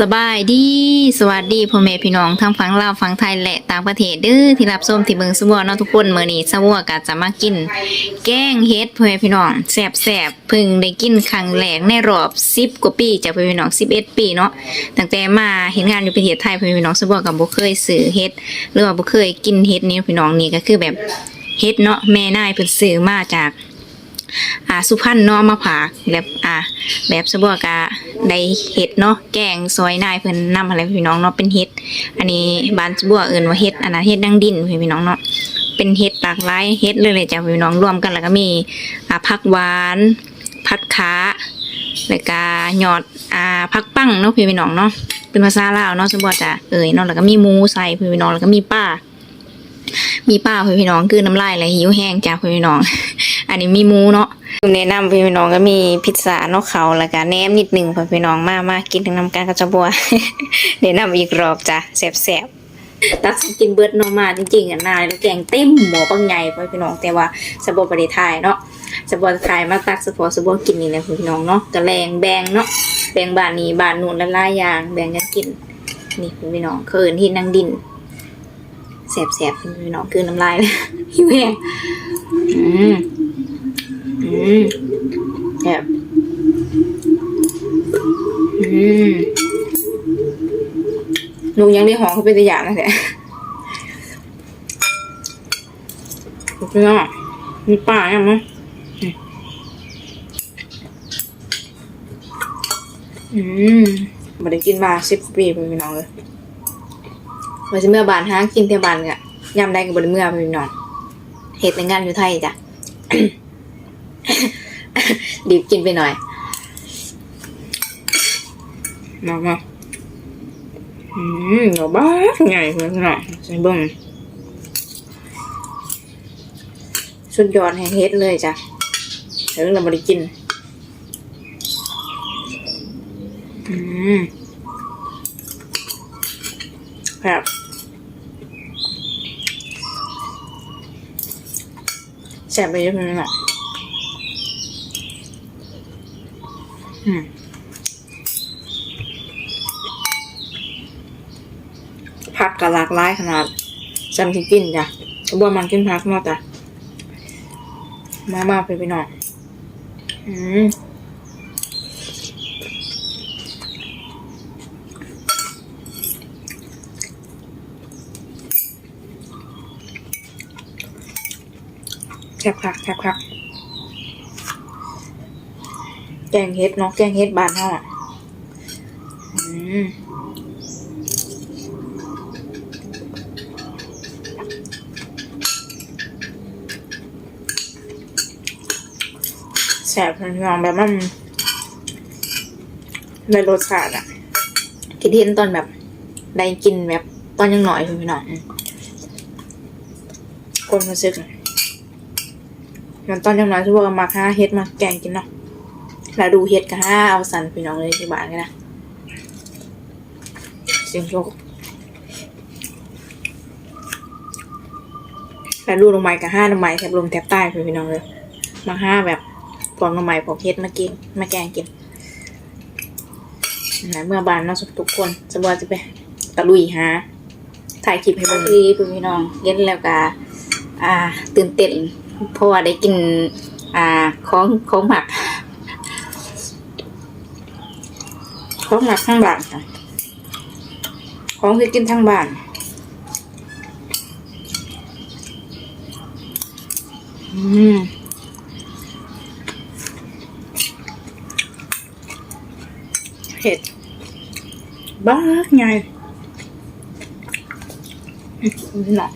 สบายดี สวัสดีพ่อแม่พี่น้องทั้งฝั่งลาวฝั่งไทยและต่างประเทศเด้อที่รับชมที่เบิ่งสวัวเนาะทุกคนมื้อนี้สวัวก็จะมากิน แกงเฮ็ดพ่อแม่พี่น้องแซ่บๆเพิ่งได้กินครั้งแรกในรอบ10กว่าปีจากพ่อแม่พี่น้อง11 ปีเนาะตั้งแต่มาเห็นงานอยู่ประเทศไทยพ่อแม่พี่น้องสวัวก็บ่เคยซื้อเฮ็ดหรือว่าบ่เคยกินเฮ็ดนี้พี่น้องนี่ก็คือแบบเฮ็ดเนาะแม่นายเพิ่นซื้อมาจาก อ่าสุพรรณเนาะมาผากแบบอ่า แบบสะบัวกะได้เห็ดเนาะแกงซอยนายเพิ่นนำอะไรพี่น้องเนาะเป็นเห็ด อันนี้บ้านสะบัวเอิ้นว่าเห็ดอันนั้นเห็ดดังดินพี่น้องเนาะเป็นเห็ดหลากหลายเห็ดเลยเลยจ้ะพี่น้องรวมกันแล้วก็มีอ่าผักหวานผักขาแล้วก็ยอดอ่าผักปั้งเนาะพี่น้องเนาะเป็นภาษาลาวเนาะสะบัวจะเอ่ยเนาะแล้วก็มีหมูใส่พี่น้องแล้วก็มีป้า มีป้าพี่น้องคือน้ำลายไหลหิวแห้งจ้ะพี่น้อง อันนี้มีหมูเนาะแนะนำพี่น้องก็มีพิซซ่าเนาะเขาแล้วก็แหนมนิดหนึ่งพี่น้องมามากินทั้งน้ำกันกับเจ้าบัวแนะนำอีกรอบจ้ะแซ่บๆตักกินเบิร์ดเนาะมาจริงๆอะนายแล้วแกงเต็มหมอปังใหญ่พี่น้องแต่ว่าสะบัวประเดทายเนาะสะบัวทายมาตักสะบัวสะบัวกินนี่แหละพี่น้องเนาะกระแรงแบงเนาะแบงบานนี้บานนู่นละลายยางแบงกันกินนี่พี่น้องเคินที่นั่งดินแสบๆพี่น้องคือน้ำลายเลยหิวแห้ง อืมอืมแบบอืมลุงยังได้หอมเขาเป็นตัวอย่างนะแต่พี่น้องมีป่าเนี่ยมั้งอืมไม่ได้กินมาสิบปีพี่น้องเลยว่าจะเมื่อบานห้างกินเที่ยวบานกะยำได้กับบริเมื่อพี่น้อง เห็ดในงานอยู่ไทยจ้ะดีบกินไปหน่อยมามาอืมหนูบ้าใหญ่เพี่น้องใส่เบิ้งสุดยอดแห่งเฮ็ดเลยจ้ะเดี๋ยวเรามาได้กิน อืมครับ แสบไปเยอะเลยอะอืมผักก็หลากหลายขนาดจำที่กินจ้ะก็บวนมันกินผักเนาะจ้ะมามาไปไปหน่อยอืม ซ่บคักแซ่บคักแกงเฮ็ดเนาะแกงเฮ็ดบานเฮาอะแซ่บพี่น้องแบบมันในรสชาติอะคิดเห็นตอนแบบ ได้กินแบบตอนยังหน่อยคุณพี่น้องอืมคนมาซึกอ มันตอนยังน้อยที่ว่ามาค่าเฮ็ดมาแกงกินเนาะแล้วดูเฮ็ดกับห้าเอาสันพี่น้องเลยที่บ้านกันนะเสียงโชคแล้วดูลงไม้กับห้าลงไม้แถบลมแถบใต้พี่น้องเลย มาห้าแบบปองลงไม้ปอกเฮ็ดมากินมาแกงกินนะเมื่อบานเนาะทุกคนจะว่าจะไปตะลุยหาถ่ายคลิปให้เบิ่งดีพี่น้องเย็นแล้วก็อ่า ตื่นเต้น เพราะว่าได้กิน อ่าของของหมักของหมักทั้งบ้านของที่กินทั้งบ้านอืมเห็ดบ้าไงอืมหน่อ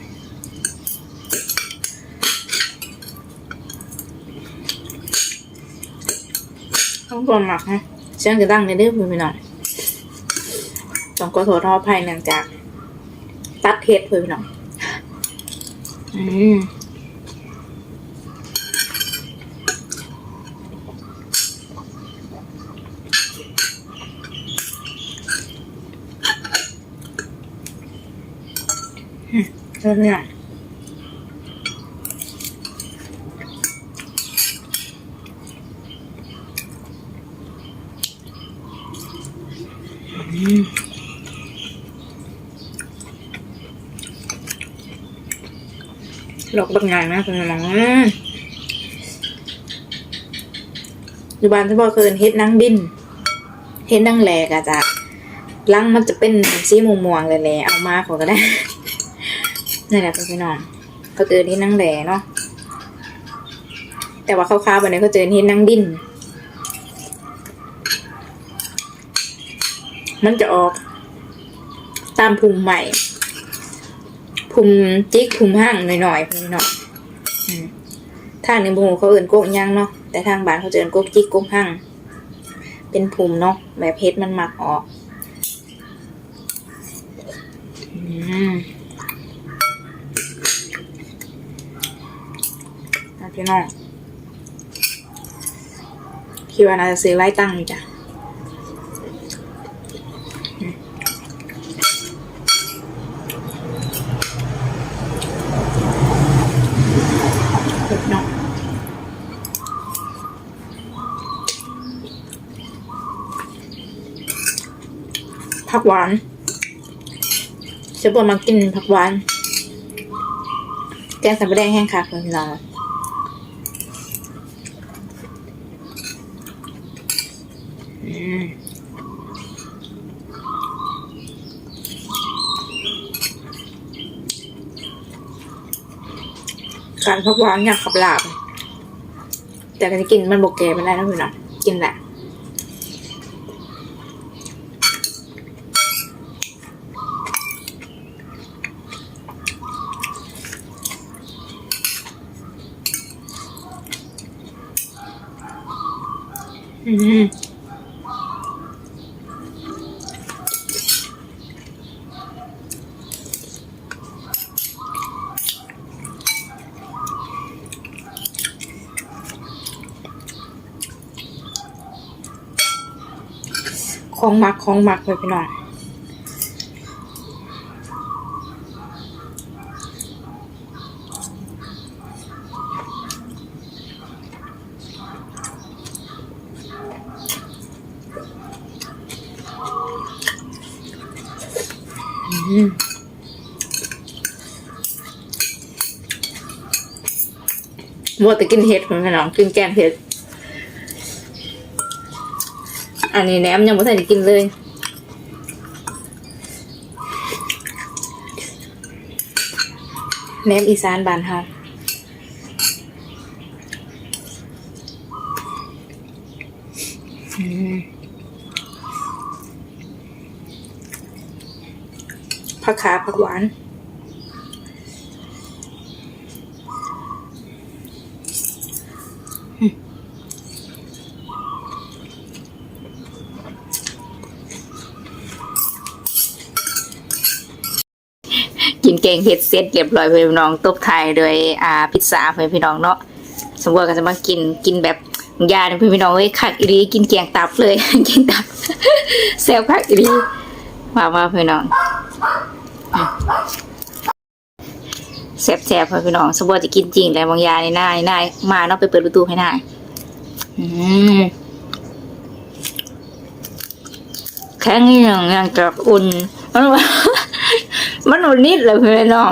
ต้องก่อนหมักนะเสียงจะดังในเด้อพี่น้องต้องขอโทษทอภัยเนื่องจาก ตัดเห็ดพี่น้องอืมอืมเริ่มเนี่ยอืม ม หลอกบักงานนะคุณน้องอยู่บ้านที่พ่อเคยเฮ็ดนั่งดินเฮ็ดนั่งแหลกอะจ้ะลังมันจะเป็นสีม่วงๆเลยแหละเอามาขอก็ได้นี่นแหละพี่น้องเขาเจอที่นั่งแหลเนาะแต่ว่าคร่าวๆแบบนี้เขาเจอที่นั่งดินมันจะออกตามภูมิใหม่ ภูมิจิกภูมิห้างหน่อยๆพี่น้องทางในบูเขาเอื่นโกกย่างเนาะแต่ทางบ้านเขาเจะเอื่นโกกจิกโกกห้างเป็นภูมิเนาะแบบเพชรมันหมักออกอืมอะพี่น้องคิดว่าน่าจะซื้อไล่ตั้งจ้ะอืมพี่น้อง ผักหวานจะบอกมากินผักหวาน แกงสับปะแดแห้งค่ะคุณน้องการผักหวานอยากขับลาบแต่การกินมันบกแกไม่ได้นะพี่น้องกินแหละ ของหมักของหมักเลยพี่น้อง มัวแต่กินเห็ดคุณพี่น้องกินแกงเห็ด อันนี้แหนมยังไม่ทันได้กินเลยแหนมอีสานบ้านเฮาอืม ผักขาผักหวานกินแกงเห็ดเสร็จเรียบร้อยพี่น้องตบท้ายด้วยอ่าพิซซ่าพี่พี่น้องเนาะสมมติว่าก็จะมากินกินแบบยาเนี่ยพี่พี่น้องเอ้ยคักอีรีกินแกงตับเลย กินตับแซ่บคักอีรีว่าว่าพี่น้อง แซ่บแซ่บเพื่อนพี่น้องสมมติว่จะกินจริงแต่บางยาในหน้าในหน้ามาเนาะไปเปิดประตูให้หน้าแข็งนี่ยังยังจะอุ่น มันว่ามันอุ่นนิดเลยพื่น้อง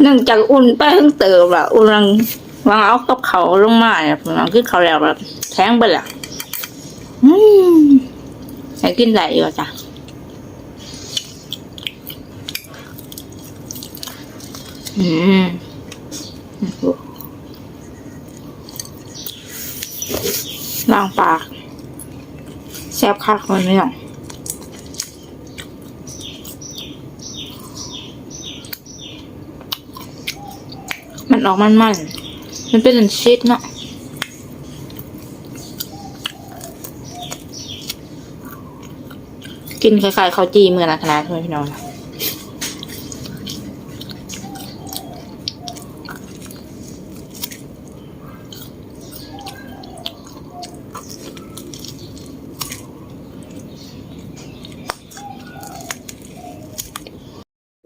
เนื่องจากอุ่นไปทั้งเติมละอุ่นรังวางเอากับเขาลงมาเนี่ยพื่อนน้องขึ้นเขาแล้วแบบแท้งไปละอืมให้กินไหลอยู่จ้ะ อืมล้างปากแซ่บคักคนนี้น้องมันออกมันมันๆมันเป็นชีสเนาะกินคล้ายๆข้าวจีเมื่อนะคณะเช่นพี่น้อง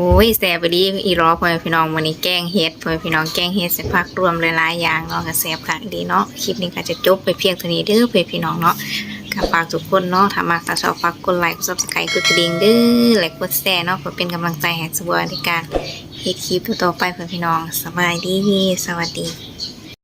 อ้ยแซ่บดีอีรอพ่อพี่น้องวันนี้แกงเฮ็ดพ่อพี่น้องแกงเฮ็ดสักพักรวมหลายๆอย่างเนาะก็แซ่บค่ะดีเนาะคลิปนี้ก็จะจบไปเพียงเท่านี้เด้อพ่อพี่น้องเนาะกับฝากทุกคนเนาะถ้ามากถ้าชอบฝากกดไลค์กดซับสไครต์กดกระดิ่งเด้อและกดแชร์เนาะเพื่อเป็นกำลังใจให้สบัวในการเฮ็ดคลิปต่อไปเพื่อพี่น้องสบายดีสวัสดี